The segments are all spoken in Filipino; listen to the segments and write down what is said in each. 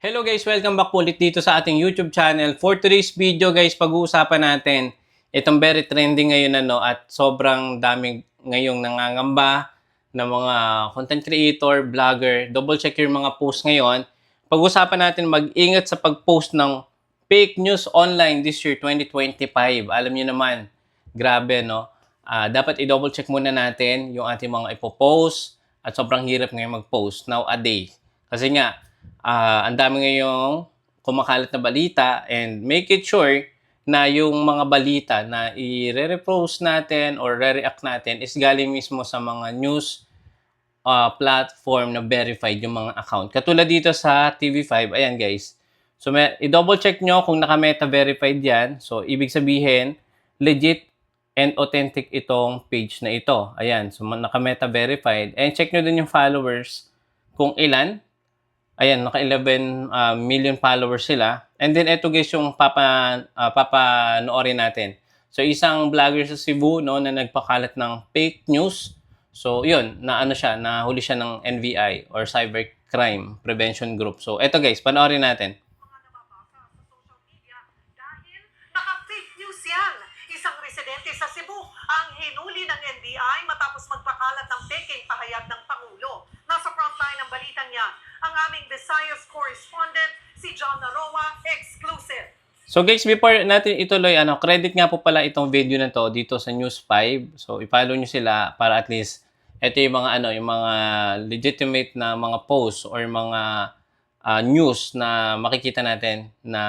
Hello guys, welcome back ulit dito sa ating YouTube channel. For today's video guys, pag-uusapan natin itong very trending ngayon ano at sobrang daming ngayong nangangamba ng mga content creator, vlogger. Double check your mga post ngayon. Pag-usapan natin mag-ingat sa pag-post ng fake news online this year 2025. Alam niyo naman, grabe no. Ah, dapat i-double check muna natin yung ating mga ipopost at sobrang hirap ngayon mag-post nowadays. Kasi nga, ah ang dami ngayong kumakalat na balita and make it sure na yung mga balita na i-repost natin or re-react natin is galing mismo sa mga news uh, platform na verified yung mga account. Katulad dito sa TV5, ayan guys. So may, i-double check nyo kung naka-meta verified yan. So ibig sabihin, legit and authentic itong page na ito. Ayan, so naka-meta verified. And check nyo din yung followers kung ilan. Ayan, naka 11 uh, million followers sila. And then ito guys yung papa uh, papanoorin natin. So isang vlogger sa Cebu no na nagpakalat ng fake news. So yun, na ano siya, nahuli siya ng NVI or Cybercrime Prevention Group. So eto guys, panoorin natin. sa Cebu ang hinuli ng NBI matapos magpakalat ng peking pahayag ng Pangulo. Nasa frontline ng balitang yan, ang aming Visayas correspondent, si John Naroa, exclusive. So guys, before natin ituloy, ano, credit nga po pala itong video na to dito sa News 5. So i-follow nyo sila para at least ito yung mga ano, yung mga legitimate na mga posts or mga ah, news na makikita natin na,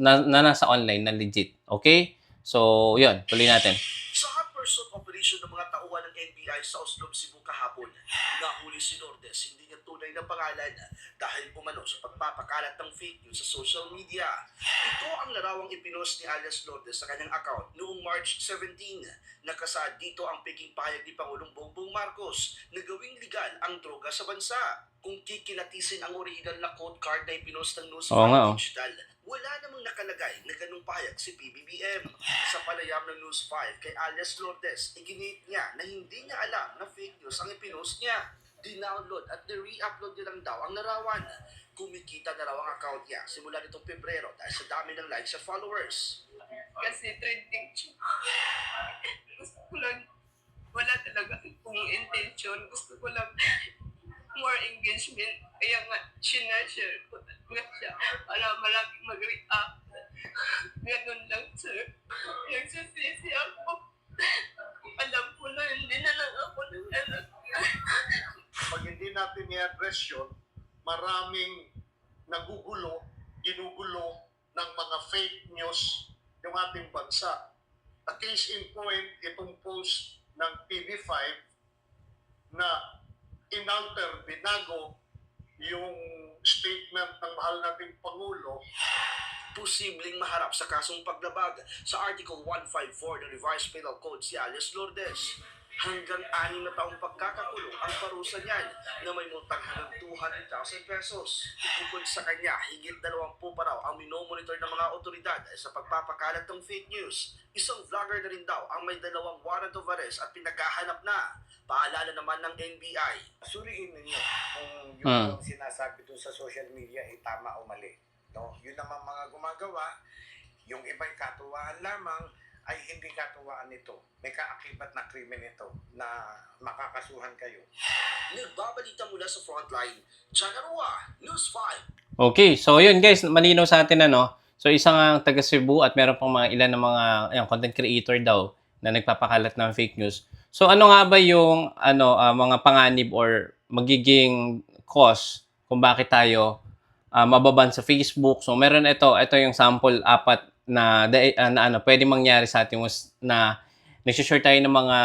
na, na nasa online na legit. Okay? So, yun, tuloy natin. Sa hot pursuit operation ng mga NBI sa Oslo, Cebu kahapon, nahuli si Lourdes, hindi niya tunay na pangalan dahil umano sa pagpapakalat ng fake news sa social media. Ito ang larawang ipinost ni alias Lourdes sa kanyang account noong March 17. Nakasaad dito ang peking pahayag ni Pangulong Bongbong Marcos na gawing legal ang droga sa bansa. Kung kikilatisin ang original na code card na ipinost ng News Oo nga, oh. Digital, wala namang nakalagay na ganung pahayag si PBBM. Sa panayam ng News 5 kay alias Lourdes, iginit niya na hindi niya alam na fake news ang ipinost niya. Dinownload at ni-re-upload niya lang daw ang larawan. Kumikita na raw ang account niya simula nitong Pebrero dahil sa dami ng likes at followers. kasi trending siya. Gusto ko lang, wala talaga kung intention. Gusto ko lang more engagement. Kaya nga, sinashare ko talaga siya para maraming mag-react. Ganun lang, sir. Nagsasisi ako. Alam ko na, hindi na lang ako ng anak. pag hindi natin i-address yun, maraming nagugulo, ginugulo ng mga fake news yung ating bansa. A case in point, itong post ng TV5 na inalter, binago yung statement ng mahal nating Pangulo Posibleng maharap sa kasong paglabag sa Article 154 ng Revised Penal Code si alias Lourdes. Hanggang anim na taong pagkakakulong ang parusa niyan na may multang hanggang 200,000 pesos. Bukod sa kanya, higit 20 pa raw ang minomonitor ng mga otoridad sa pagpapakalat ng fake news. Isang vlogger na rin daw ang may dalawang warrant of arrest at pinaghahanap na. Paalala naman ng NBI. suriin ninyo kung Hmm. yung sinasabi doon sa social media ay tama o mali. No? Yun naman mga gumagawa, yung iba'y katuwaan lamang ay hindi katuwaan nito. May kaakibat na krimen ito na makakasuhan kayo. Nagbabalita mula sa frontline, Chanarua, News 5. Okay, so yun guys, malinaw sa atin ano. So isang ang taga Cebu at meron pang mga ilan ng mga ayun, content creator daw na nagpapakalat ng fake news. So ano nga ba yung ano ah, mga panganib or magiging cause kung bakit tayo ah, mababan sa Facebook? So meron ito, ito yung sample apat na, ah, na ano, pwede mangyari sa atin was na nag-share tayo ng mga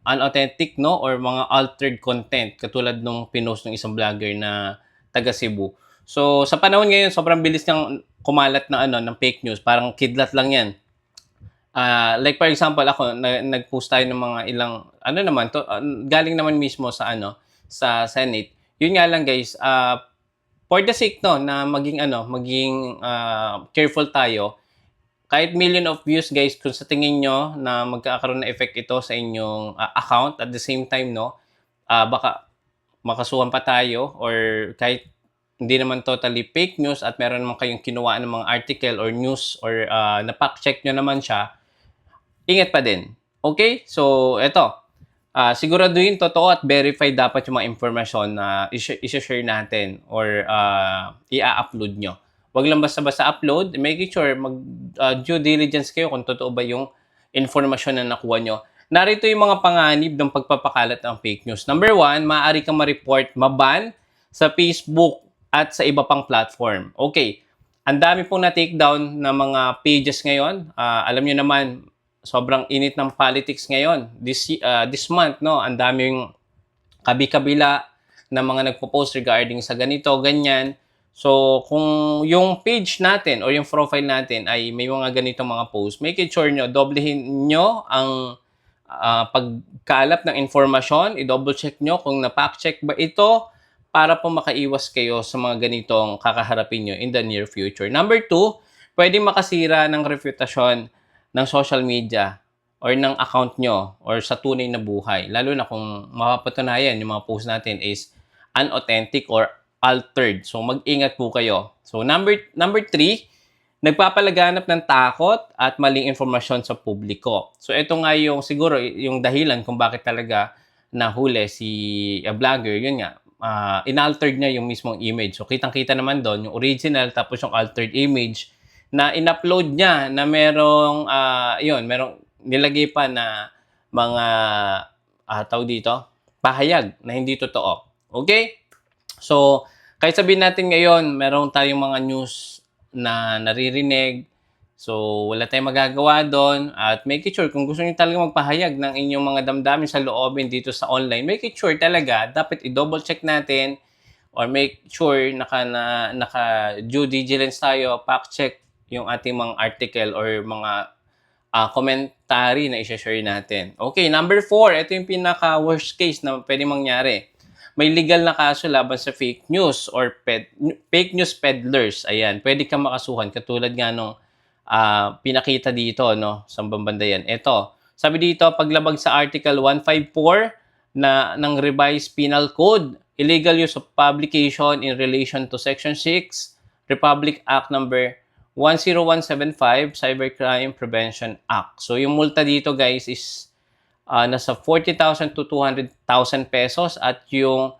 unauthentic no or mga altered content katulad nung pinost ng isang vlogger na taga Cebu. So sa panahon ngayon sobrang bilis ng kumalat na ano ng fake news, parang kidlat lang 'yan. Ah, like for example ako na, nag-post tayo ng mga ilang ano naman to ah, galing naman mismo sa ano sa Senate. Yun nga lang guys, ah for the sake no na maging ano, maging ah, careful tayo. Kahit million of views guys, kung sa tingin nyo na magkakaroon na effect ito sa inyong ah, account at the same time no, ah baka makasuhan pa tayo or kahit hindi naman totally fake news at meron naman kayong kinuha ng mga article or news or uh, napak-check nyo naman siya, ingat pa din. Okay? So, eto. Ah, siguraduhin totoo at verified dapat yung mga information na isi- isi-share natin or ah, i-upload nyo. Huwag lang basta-basta upload. Make sure mag ah, due diligence kayo kung totoo ba yung information na nakuha nyo. Narito yung mga panganib ng pagpapakalat ng fake news. Number one, maaari kang ma-report, maban sa Facebook at sa iba pang platform. Okay, ang dami pong na-takedown na mga pages ngayon. Ah, alam nyo naman, sobrang init ng politics ngayon. This, ah, this month, no, ang daming kabi-kabila na mga nagpo-post regarding sa ganito, ganyan. So, kung yung page natin or yung profile natin ay may mga ganitong mga post, make it sure nyo, doblehin nyo ang ah, pagkalap ng informasyon, i-double check nyo kung na-fact check ba ito para po makaiwas kayo sa mga ganitong kakaharapin nyo in the near future. Number two, pwedeng makasira ng reputasyon ng social media or ng account nyo or sa tunay na buhay. Lalo na kung mapapatunayan yung mga post natin is unauthentic or altered. So mag-ingat po kayo. So number number three, nagpapalaganap ng takot at maling informasyon sa publiko. So ito nga yung siguro yung dahilan kung bakit talaga nahuli si a vlogger, yun nga, ah, inaltered niya yung mismong image. So kitang-kita naman doon yung original tapos yung altered image na in-upload niya na merong ah, yun, merong nilagay pa na mga ah, tawag dito, pahayag na hindi totoo. Okay? So, kahit sabihin natin ngayon, meron tayong mga news na naririnig. So, wala tayong magagawa doon. At make sure, kung gusto niyo talaga magpahayag ng inyong mga damdamin sa loobin dito sa online, make sure talaga, dapat i-double check natin or make sure naka, na, naka due diligence tayo, fact check yung ating mga article or mga ah, commentary na i-share natin. Okay, number four, ito yung pinaka worst case na pwede mangyari may legal na kaso laban sa fake news or ped, fake news peddlers. Ayan, pwede kang makasuhan katulad nga nung ah, pinakita dito no sa banda yan. Ito, sabi dito paglabag sa Article 154 na ng revised penal code, illegal use of publication in relation to Section 6 Republic Act number 10175 Cybercrime Prevention Act. So yung multa dito guys is ah, nasa 40,000 to 200,000 pesos at yung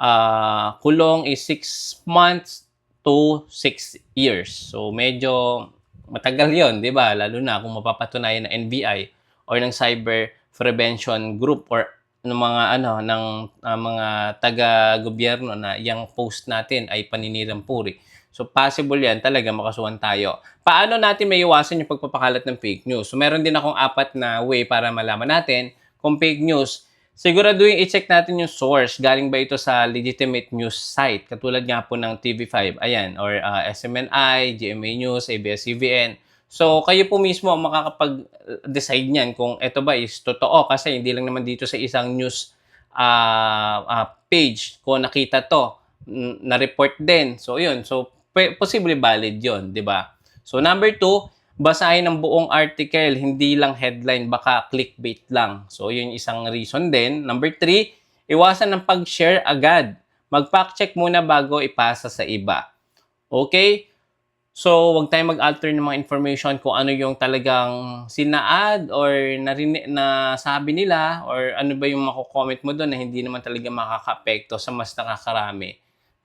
ah, kulong is 6 months to 6 years. So medyo matagal 'yon, 'di ba? Lalo na kung mapapatunayan ng NBI or ng Cyber Prevention Group or ng mga ano ng ah, mga taga-gobyerno na yung post natin ay paninirang puri. So possible 'yan talaga makasuhan tayo. Paano natin maiwasan yung pagpapakalat ng fake news? So meron din akong apat na way para malaman natin kung fake news. Siguraduhin i-check natin yung source. Galing ba ito sa legitimate news site? Katulad nga po ng TV5, ayan, or ah, SMNI, GMA News, ABS-CBN. So, kayo po mismo ang makakapag-decide niyan kung ito ba is totoo kasi hindi lang naman dito sa isang news ah, ah, page ko nakita to na-report din. So, yun. So, posible valid yun, di ba? So, number two, basahin ang buong article, hindi lang headline, baka clickbait lang. So, yun isang reason din. Number three, iwasan ng pag-share agad. Mag-fact check muna bago ipasa sa iba. Okay? So, wag tayong mag-alter ng mga information kung ano yung talagang sinaad or narinig, na sabi nila or ano ba yung mako-comment mo doon na hindi naman talaga makaka-apekto sa mas nakakarami.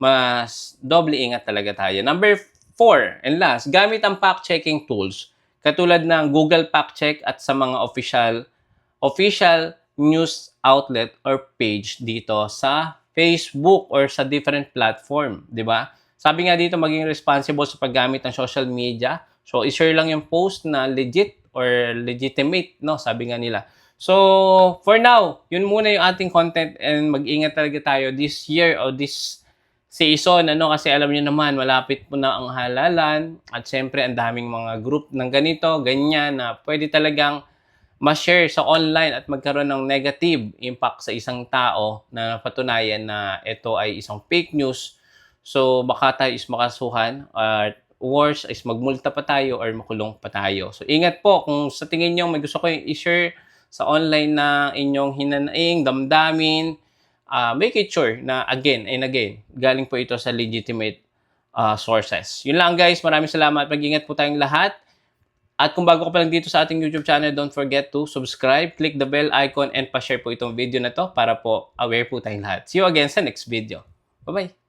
Mas doble ingat talaga tayo. Number four and last, gamit ang fact-checking tools katulad ng Google Fact Check at sa mga official official news outlet or page dito sa Facebook or sa different platform, di ba? Sabi nga dito, maging responsible sa paggamit ng social media. So, i-share lang yung post na legit or legitimate, no? Sabi nga nila. So, for now, yun muna yung ating content and mag-ingat talaga tayo this year or this season, ano, kasi alam niyo naman, malapit po na ang halalan. At syempre, ang daming mga group ng ganito, ganyan, na pwede talagang ma-share sa online at magkaroon ng negative impact sa isang tao na patunayan na ito ay isang fake news. So, baka tayo is makasuhan at worse is magmulta pa tayo or makulong pa tayo. So, ingat po. Kung sa tingin nyo may gusto ko i-share sa online na inyong hinanaing, damdamin, ah, make it sure na again and again, galing po ito sa legitimate ah, sources. Yun lang guys, maraming salamat. Mag-ingat po tayong lahat. At kung bago ka pa lang dito sa ating YouTube channel, don't forget to subscribe, click the bell icon, and pa-share po itong video na to para po aware po tayong lahat. See you again sa next video. Bye-bye!